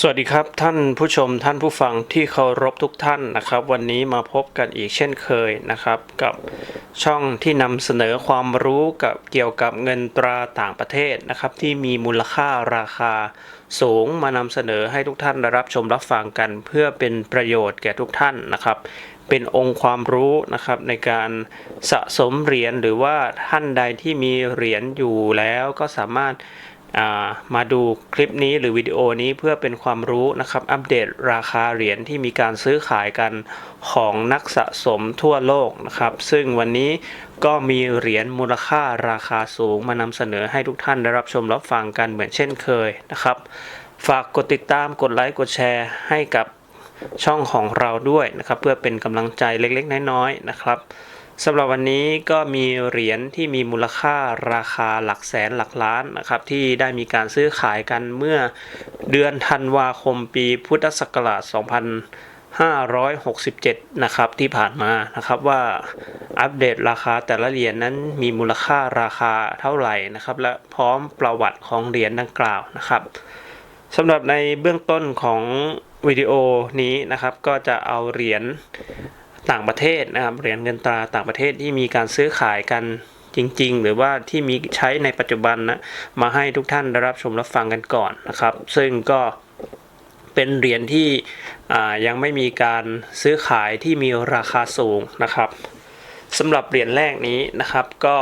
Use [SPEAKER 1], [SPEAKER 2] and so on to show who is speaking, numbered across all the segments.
[SPEAKER 1] สวัสดีครับท่านผู้ชมท่านผู้ฟังที่เคารพทุกท่านนะครับ วันนี้มาพบกันอีกเช่นเคยนะครับ กับช่องที่นำเสนอความรู้กับเกี่ยวกับเงินตราต่างประเทศนะครับ ที่มีมูลค่าราคาสูงมานำเสนอให้ทุกท่านได้รับชมรับฟังกัน เพื่อเป็นประโยชน์แก่ทุกท่านนะครับ เป็นองค์ความรู้นะครับในการสะสมเหรียญหรือว่าท่านใดที่มีเหรียญอยู่แล้วก็สามารถ มาดูคลิปนี้หรือวิดีโอนี้เพื่อเป็นความรู้นะครับ อัปเดตราคาเหรียญที่มีการซื้อขายกันของนักสะสมทั่วโลกนะครับ ซึ่งวันนี้ก็มีเหรียญมูลค่าราคาสูงมานำเสนอให้ทุกท่านได้รับชมรับฟังกันเหมือนเช่นเคยนะครับ ฝากกดติดตามกดไลค์กดแชร์ให้กับช่องของเราด้วยนะครับ เพื่อเป็นกำลังใจเล็กๆ น้อยๆนะครับ สำหรับวันนี้ก็มีเหรียญที่มีมูลค่าราคาหลักแสนหลักล้านนะครับ ที่ได้มีการซื้อขายกันเมื่อเดือนธันวาคมปีพุทธศักราช 2567 นะครับที่ผ่านมานะครับว่าอัปเดตราคาแต่ละเหรียญนั้นมีมูลค่าราคาเท่าไหร่นะครับ และพร้อมประวัติของเหรียญดังกล่าวนะครับสำหรับในเบื้องต้นของวิดีโอนี้นะครับ ก็จะเอาเหรียญ ต่างประเทศนะครับเหรียญเงินตราต่างประเทศที่มีการซื้อขายกันจริง ๆ หรือว่าที่มีใช้ในปัจจุบันนะมาให้ทุกท่านได้รับชมรับฟังกันก่อนนะครับ ซึ่งก็เป็นเหรียญที่ยังไม่มีการซื้อขายที่มีราคาสูงนะครับสำหรับเหรียญแรกนี้นะครับก็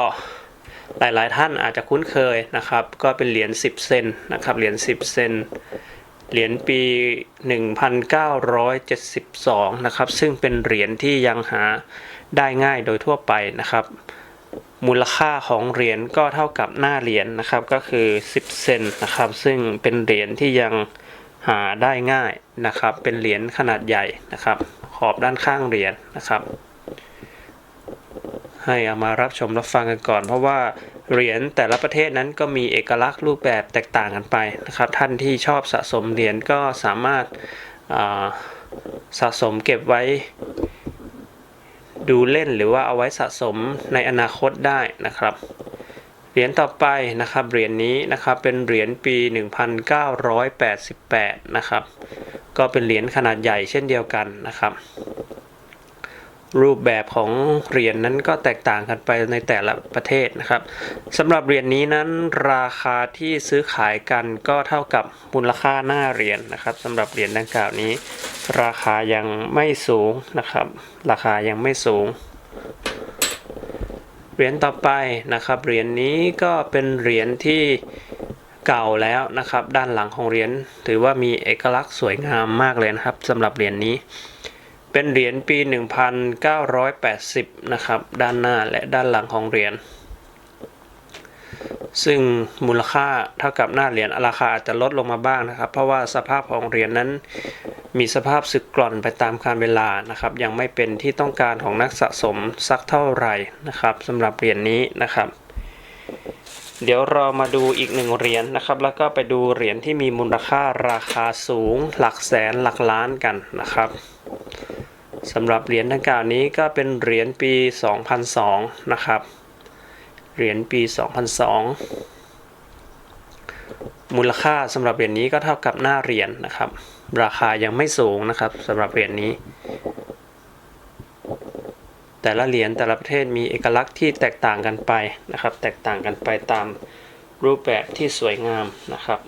[SPEAKER 1] หลายๆท่านอาจจะคุ้นเคยนะครับ ก็เป็นเหรียญ10 เซนนะครับเหรียญ10 เซน เหรียญปี 1972 นะครับ ซึ่งเป็นเหรียญที่ยังหาได้ง่ายโดยทั่วไปนะครับ มูลค่าของเหรียญก็เท่ากับหน้าเหรียญนะครับ ก็คือ 10 เซนนะครับ ซึ่งเป็นเหรียญที่ยังหาได้ง่ายนะครับ เป็นเหรียญขนาดใหญ่นะครับ ขอบด้านข้างเหรียญนะครับ ให้เอามารับชมรับฟังกันก่อน เพราะว่าเหรียญแต่ละประเทศนั้นก็มีเอกลักษณ์รูปแบบแตกต่างกันไปนะครับ ท่านที่ชอบสะสมเหรียญก็สามารถาสะสมเก็บไว้ดูเล่นหรือว่าเอาไว้สะสมในอนาคตได้นะครับ เหรียญต่อไปนะครับเหรียญนี้นะครับเป็นเหรียญปี 1988 นะครับ ก็เป็นเหรียญขนาดใหญ่เช่นเดียวกันนะครับ รูปแบบของเหรียญนั้นก็แตกต่างกันไปในแต่ละประเทศนะครับสำหรับเหรียญนี้นั้นราคาที่ซื้อขายกันก็เท่ากับมูลค่าหน้าเหรียญนะครับสำหรับเหรียญดังกล่าวนี้ ราคายังไม่สูงนะครับ ราคายังไม่สูงเหรียญต่อไปนะครับเหรียญนี้ก็เป็นเหรียญที่เก่าแล้วนะครับ ด้านหลังของเหรียญถือว่ามีเอกลักษณ์สวยงามมากเลยนะครับสำหรับเหรียญนี้ เป็นเหรียญปี 1980 นะครับ ด้านหน้าและด้านหลังของเหรียญ ซึ่งมูลค่าเท่ากับหน้าเหรียญราคาอาจจะลดลงมาบ้างนะครับ เพราะว่าสภาพของเหรียญนั้น มีสภาพสึกกร่อนไปตามกาลเวลานะครับ ยังไม่เป็นที่ต้องการของนักสะสมสักเท่าไหร่นะครับสำหรับเหรียญนี้นะครับ เดี๋ยวเรามาดูอีกหนึ่งเหรียญนะครับ แล้วก็ไปดูเหรียญที่มีมูลค่าราคาสูง หลักแสนหลักล้านกันนะครับสำหรับเหรียญดังกล่าวนี้ก็เป็นเหรียญปี 2002 นะครับ เหรียญปี 2002 มูลค่าสำหรับเหรียญนี้ก็เท่ากับหน้าเหรียญนะครับ ราคายังไม่สูงนะครับสำหรับเหรียญนี้ แต่ละเหรียญแต่ละประเทศมีเอกลักษณ์ที่แตกต่างกันไปนะครับ แตกต่างกันไปตามรูปแบบที่สวยงามนะครับ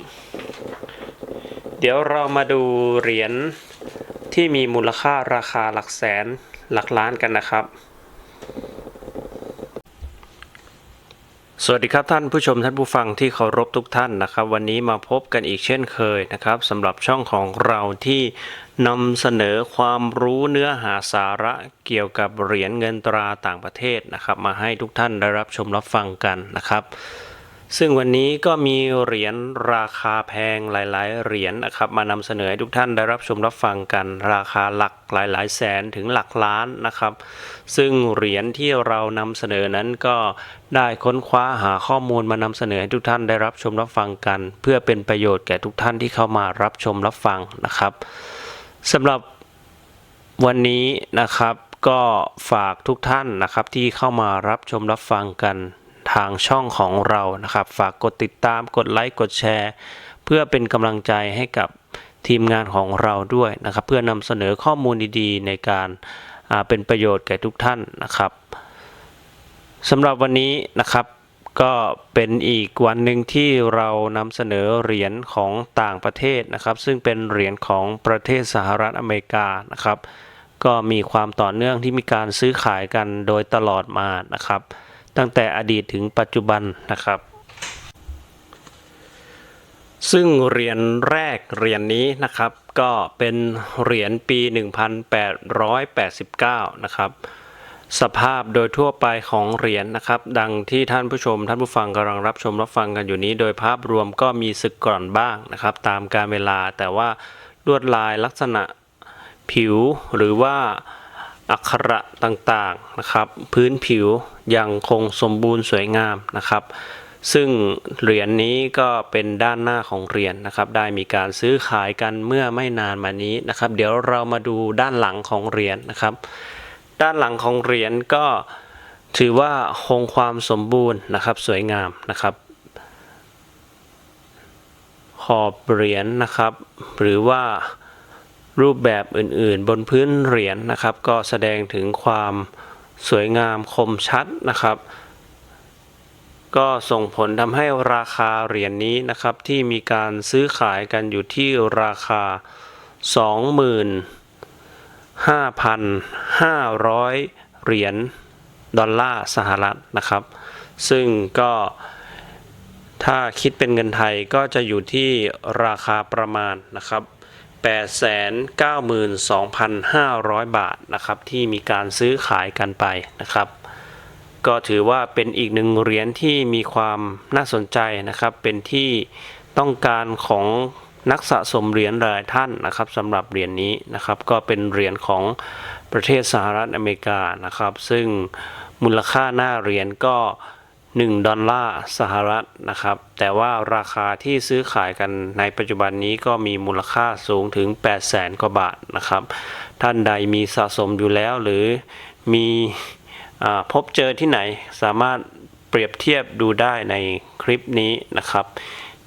[SPEAKER 1] เดี๋ยวเรามาดูเหรียญที่มีมูลค่าราคาหลักแสนหลักล้านกันนะครับ สวัสดีครับท่านผู้ชมท่านผู้ฟังที่เคารพทุกท่านนะครับ วันนี้มาพบกันอีกเช่นเคยนะครับสำหรับช่องของเราที่นำเสนอความรู้เนื้อหาสาระเกี่ยวกับเหรียญเงินตราต่างประเทศนะครับ มาให้ทุกท่านได้รับชมรับฟังกันนะครับ ซึ่งวันนี้ก็มีเหรียญราคาแพงหลาย ๆ เหรียญนะครับ มานำเสนอให้ทุกท่านได้รับชมรับฟังกันราคาหลักหลาย ๆ แสนถึงหลักล้านนะครับ ซึ่งเหรียญที่เรานำเสนอนั้นก็ได้ค้นคว้าหาข้อมูลมานำเสนอให้ทุกท่านได้รับชมรับฟังกัน เพื่อเป็นประโยชน์แก่ทุกท่านที่เข้ามารับชมรับฟังนะครับสำหรับวันนี้นะครับก็ฝากทุกท่านนะครับที่เข้ามารับชมรับฟังกัน ทางช่องของเรานะครับ ฝากกดติดตามกดไลค์กดแชร์ เพื่อเป็นกำลังใจให้กับทีมงานของเราด้วยนะครับ เพื่อนำเสนอข้อมูลดีๆ ในการเป็นประโยชน์แก่ทุกท่านนะครับสำหรับวันนี้นะครับก็เป็นอีกวันหนึ่งที่เรานำเสนอเหรียญของต่างประเทศนะครับ ซึ่งเป็นเหรียญของประเทศสหรัฐอเมริกานะครับ ก็มีความต่อเนื่องที่มีการซื้อขายกันโดยตลอดมานะครับ ตั้งแต่อดีตถึงปัจจุบันนะครับ ซึ่งเหรียญแรกเหรียญนี้นะครับ ก็เป็นเหรียญปี 1889 นะครับ สภาพโดยทั่วไปของเหรียญนะครับ ดังที่ท่านผู้ชม ท่านผู้ฟังกำลังรับชมรับฟังกันอยู่นี้ โดยภาพรวมก็มีสึกกร่อนบ้างนะครับ ตามการเวลาแต่ว่าลวดลายลักษณะผิวหรือว่า อักขระต่างๆนะครับ พื้นผิวยังคงสมบูรณ์สวยงามนะครับ ซึ่งเหรียญนี้ก็เป็นด้านหน้าของเหรียญนะครับ ได้มีการซื้อขายกันเมื่อไม่นานมานี้นะครับ เดี๋ยวเรามาดูด้านหลังของเหรียญนะครับ ด้านหลังของเหรียญก็ถือว่าคงความสมบูรณ์นะครับ สวยงามนะครับขอบเหรียญนะครับ หรือว่า รูปแบบอื่นๆ บนพื้นเหรียญนะครับ ก็แสดงถึงความสวยงามคมชัดนะครับ ก็ส่งผลทำให้ราคาเหรียญนี้นะครับที่มีการซื้อขายกันอยู่ที่ราคา 25,500 เหรียญดอลลาร์สหรัฐนะครับ ซึ่งก็ถ้าคิดเป็นเงินไทยก็จะอยู่ที่ราคาประมาณนะครับ 892,500 บาทนะครับที่มีการซื้อขายกันไปนะครับ ก็ถือว่าเป็นอีกหนึ่งเหรียญที่มีความน่าสนใจนะครับ เป็นที่ต้องการของนักสะสมเหรียญหลายท่านนะครับสำหรับเหรียญนี้นะครับ ก็เป็นเหรียญของประเทศสหรัฐอเมริกานะครับ ซึ่งมูลค่าหน้าเหรียญก็ 1 ดอลลาร์สหรัฐนะครับ แต่ว่าราคาที่ซื้อขายกันในปัจจุบันนี้ก็มีมูลค่าสูงถึง 8 0 0แสนกว่าบาทนะครับ ท่านใดมีสะสมอยู่แล้วหรือมีอพบเจอที่ไหนสามารถเปรียบเทียบดูได้ในคลิปนี้นะครับ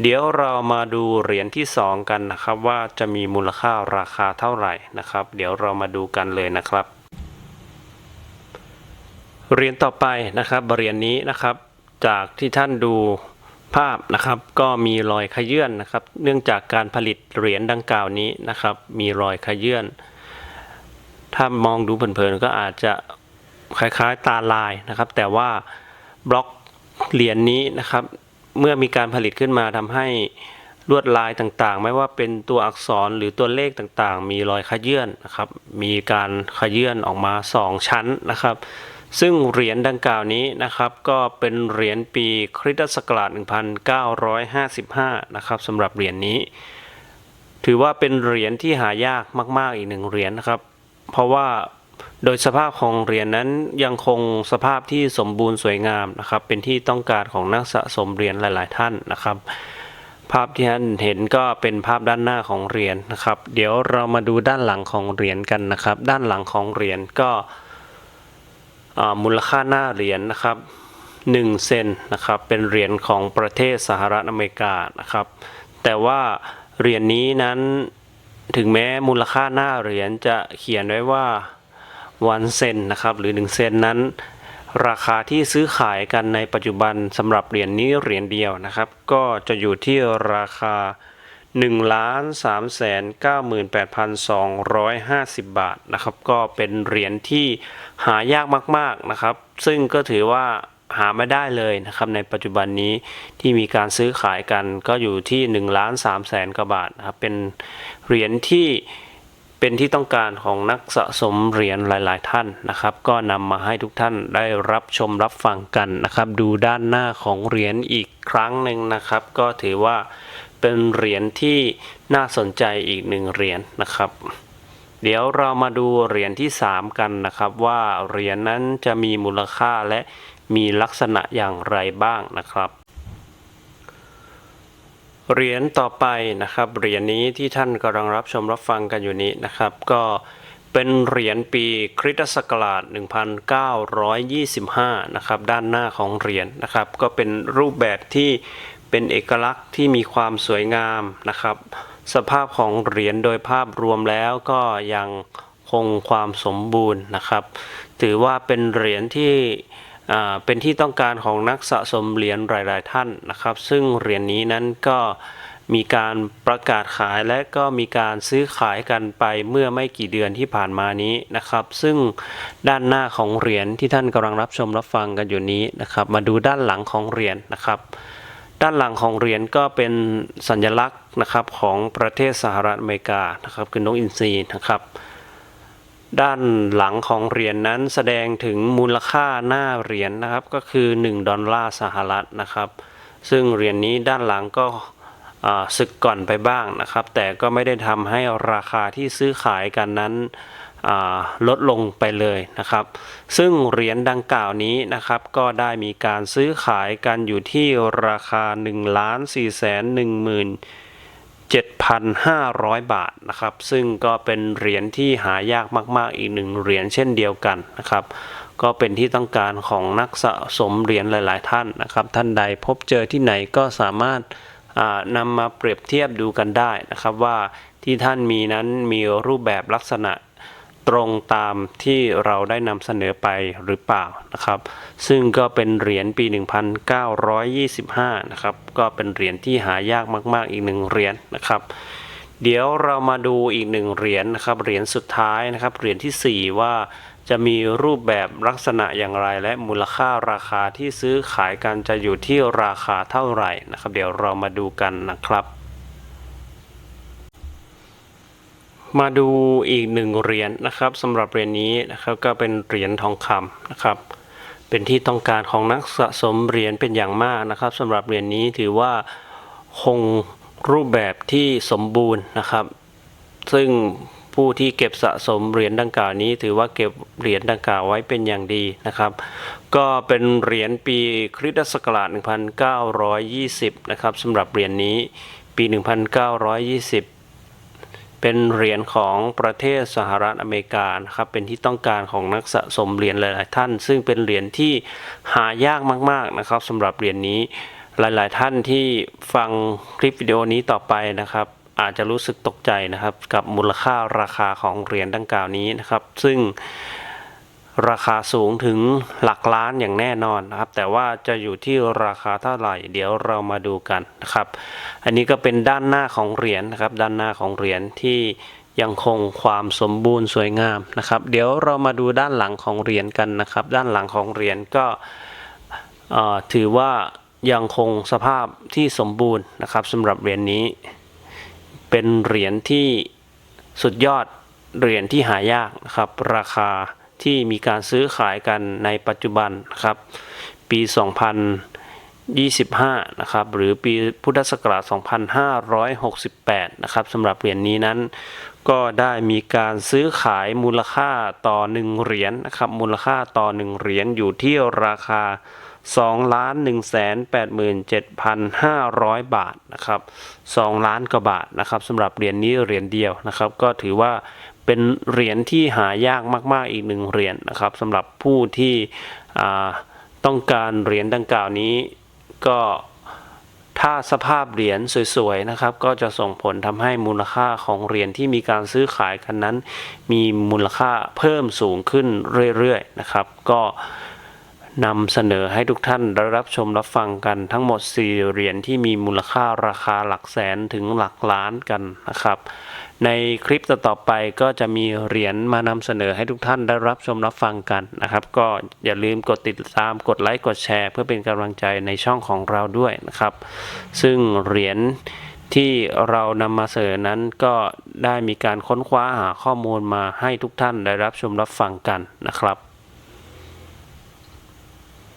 [SPEAKER 1] เดี๋ยวเรามาดูเหรียญที่ 2 กันนะครับว่าจะมีมูลค่าราคาเท่าไหร่นะครับ เดี๋ยวเรามาดูกันเลยนะครับเหรียญต่อไปนะครับเหรียญนี้นะครับ จากที่ท่านดูภาพนะครับ ก็มีรอยขยื่นนะครับ เนื่องจากการผลิตเหรียญดังกล่าวนี้นะครับ มีรอยขยื่นถ้ามองดูเผินๆก็อาจจะคล้ายๆตาลายนะครับ แต่ว่าบล็อกเหรียญนี้นะครับ เมื่อมีการผลิตขึ้นมาทำให้ลวดลายต่างๆ ไม่ว่าเป็นตัวอักษรหรือตัวเลขต่างๆ มีรอยขยื่นนะครับ มีการขยื่นออกมา 2 ชั้นนะครับ ซึ่งเหรียญดังกล่าวนี้นะครับ ก็เป็นเหรียญปีคริสตศักราช 1955 นะครับสำหรับเหรียญนี้ ถือว่าเป็นเหรียญที่หายากมาก ๆ อีกหนึ่งเหรียญนะครับ เพราะว่าโดยสภาพของเหรียญนั้นยังคงสภาพที่สมบูรณ์สวยงามนะครับ เป็นที่ต้องการของนักสะสมเหรียญหลาย ๆ ท่านนะครับ ภาพที่ท่านเห็นก็เป็นภาพด้านหน้าของเหรียญนะครับ เดี๋ยวเรามาดูด้านหลังของเหรียญกันนะครับ ด้านหลังของเหรียญก็ มูลค่าหน้าเหรียญนะครับ1เซนนะครับเป็นเหรียญของประเทศสหรัฐอเมริกานะครับแต่ว่าเหรียญนี้นั้นถึงแม้มูลค่าหน้าเหรียญจะเขียนไว้ว่าวันเซนนะครับหรือ1เซนนั้น ราคาที่ซื้อขายกันในปัจจุบันสำหรับเหรียญนี้เหรียญเดียวนะครับ ก็จะอยู่ที่ราคา 1ล้าน3แสน98,250 บาทนะครับ ก็เป็นเหรียญที่หายากมาก ๆนะครับ ซึ่งก็ถือว่าหาไม่ได้เลยนะครับในปัจจุบันนี้ที่มีการซื้อขายกันก็อยู่ที่1ล้าน3แสนกว่าบาทนะครับเป็นเหรียญที่เป็นที่ต้องการของนักสะสมเหรียญหลาย ๆ ท่านนะครับ ก็นำมาให้ทุกท่านได้รับชมรับฟังกันนะครับ ดูด้านหน้าของเหรียญอีกครั้งหนึ่งนะครับ ก็ถือว่า เป็นเหรียญที่น่าสนใจอีกหนึ่งเหรียญนะครับ เดี๋ยวเรามาดูเหรียญที่ 3 กันนะครับ ว่าเหรียญนั้นจะมีมูลค่าและมีลักษณะอย่างไรบ้างนะครับเหรียญต่อไปนะครับเหรียญนี้ที่ท่านกำลังรับชมรับฟังกันอยู่นี้นะครับ ก็เป็นเหรียญปีคริสตศักราช 1925 นะครับ ด้านหน้าของเหรียญนะครับ ก็เป็นรูปแบบที่ เป็นเอกลักษณ์ที่มีความสวยงามนะครับ สภาพของเหรียญโดยภาพรวมแล้วก็ยังคงความสมบูรณ์นะครับ ถือว่าเป็นเหรียญที่เป็นที่ต้องการของนักสะสมเหรียญหลาย ๆ ท่านนะครับ ซึ่งเหรียญนี้นั้นก็มีการประกาศขายและก็มีการซื้อขายกันไปเมื่อไม่กี่เดือนที่ผ่านมานี้นะครับ ซึ่งด้านหน้าของเหรียญที่ท่านกำลังรับชมรับฟังกันอยู่นี้นะครับ มาดูด้านหลังของเหรียญนะครับ ด้านหลังของเหรียญก็เป็นสัญลักษณ์นะครับของประเทศสหรัฐอเมริกานะครับคือนกอินทรีนะครับ ด้านหลังของเหรียญนั้นแสดงถึงมูลค่าหน้าเหรียญนะครับก็คือ 1 ดอลลาร์สหรัฐนะครับ ซึ่งเหรียญนี้ด้านหลังก็ อ่าสึกก่อนไปบ้างนะครับ แต่ก็ไม่ได้ทำให้ราคาที่ซื้อขายกันนั้นลดลงไปเลยนะครับ ซึ่งเหรียญดังกล่าวนี้นะครับ ก็ได้มีการซื้อขายกันอยู่ที่ราคา1ล้าน4แสน1หมื่น7,500 บาทนะครับ ซึ่งก็เป็นเหรียญที่หายากมาก ๆ อีกหนึ่งเหรียญเช่นเดียวกันนะครับ ก็เป็นที่ต้องการของนักสะสมเหรียญหลาย ๆ ท่านนะครับ ท่านใดพบเจอที่ไหนก็สามารถ นำมาเปรียบเทียบดูกันได้นะครับว่าที่ท่านมีนั้นมีรูปแบบลักษณะตรงตามที่เราได้นำเสนอไปหรือเปล่านะครับ ซึ่งก็เป็นเหรียญปี 1925 นะครับ ก็เป็นเหรียญที่หายากมากๆอีกหนึ่งเหรียญนะครับ เดี๋ยวเรามาดูอีกหนึ่งเหรียญนะครับ เหรียญสุดท้ายนะครับ เหรียญทีสี่4 ว่า จะมีรูปแบบลักษณะอย่างไร และมูลค่าราคาที่ซื้อขายกันจะอยู่ที่ราคาเท่าไหร่นะครับ เดี๋ยวเรามาดูกันนะครับ มาดูอีกหนึ่งเหรียญนะครับสำหรับเหรียญนี้นะครับก็เป็นเหรียญทองคำนะครับเป็นที่ต้องการของนักสะสมเหรียญเป็นอย่างมากนะครับสำหรับเหรียญนี้ถือว่าคงรูปแบบที่สมบูรณ์นะครับ ซึ่ง ผู้ที่เก็บสะสมเหรียญดังกล่าวนี้ ถือว่าเก็บเหรียญดังกล่าวไว้เป็นอย่างดีนะครับ ก็เป็นเหรียญปีคริสตศักราช 1920 นะครับสำหรับเหรียญนี้ปี 1920เป็นเหรียญของประเทศสหรัฐอเมริกานะครับเป็นที่ต้องการของนักสะสมเหรียญหลาย ๆ ท่าน ซึ่งเป็นเหรียญที่หายากมาก ๆ นะครับสำหรับเหรียญนี้หลาย ๆ ท่านที่ฟังคลิปวิดีโอนี้ต่อไปนะครับ อาจจะรู้สึกตกใจนะครับ กับมูลค่าราคาของเหรียญดังกล่าวนี้นะครับ ซึ่งราคาสูงถึงหลักล้านอย่างแน่นอนนะครับ แต่ว่าจะอยู่ที่ราคาเท่าไหร่ เดี๋ยวเรามาดูกันนะครับ อันนี้ก็เป็นด้านหน้าของเหรียญนะครับ ด้านหน้าของเหรียญที่ยังคงความสมบูรณ์สวยงามนะครับ เดี๋ยวเรามาดูด้านหลังของเหรียญกันนะครับ ด้านหลังของเหรียญก็ถือว่ายังคงสภาพที่สมบูรณ์นะครับสำหรับเหรียญนี้ เป็นเหรียญที่สุดยอดเหรียญที่หายากนะครับ ราคาที่มีการซื้อขายกันในปัจจุบันนะครับ ปี 2025 นะครับ หรือปีพุทธศักราช 2568 นะครับสำหรับเหรียญนี้นั้น ก็ได้มีการซื้อขายมูลค่าต่อ 1 เหรียญนะครับ มูลค่าต่อ 1 เหรียญอยู่ที่ราคา 2ล้าน1แสน87,500 บาทนะครับ2ล้านกว่าบาทนะครับสำหรับเหรียญนี้เหรียญเดียวนะครับ ก็ถือว่าเป็นเหรียญที่หายากมากๆอีกหนึ่งเหรียญนะครับสำหรับผู้ที่ต้องการเหรียญดังกล่าวนี้ ก็ถ้าสภาพเหรียญสวยๆนะครับ ก็จะส่งผลทำให้มูลค่าของเหรียญที่มีการซื้อขายกันนั้น มีมูลค่าเพิ่มสูงขึ้นเรื่อยๆนะครับ ก็ นำเสนอให้ทุกท่านได้รับชมรับฟังกันทั้งหมด 4 เหรียญที่มีมูลค่าราคาหลักแสนถึงหลักล้านกันนะครับ ในคลิปต่อไปก็จะมีเหรียญมานำเสนอให้ทุกท่านได้รับชมรับฟังกันนะครับ ก็อย่าลืมกดติดตามกดไลค์กดแชร์ เพื่อเป็นกำลังใจในช่องของเราด้วยนะครับ ซึ่งเหรียญที่เรานำมาเสนอนั้นก็ได้มีการค้นคว้าหาข้อมูลมาให้ทุกท่านได้รับชมรับฟังกันนะครับ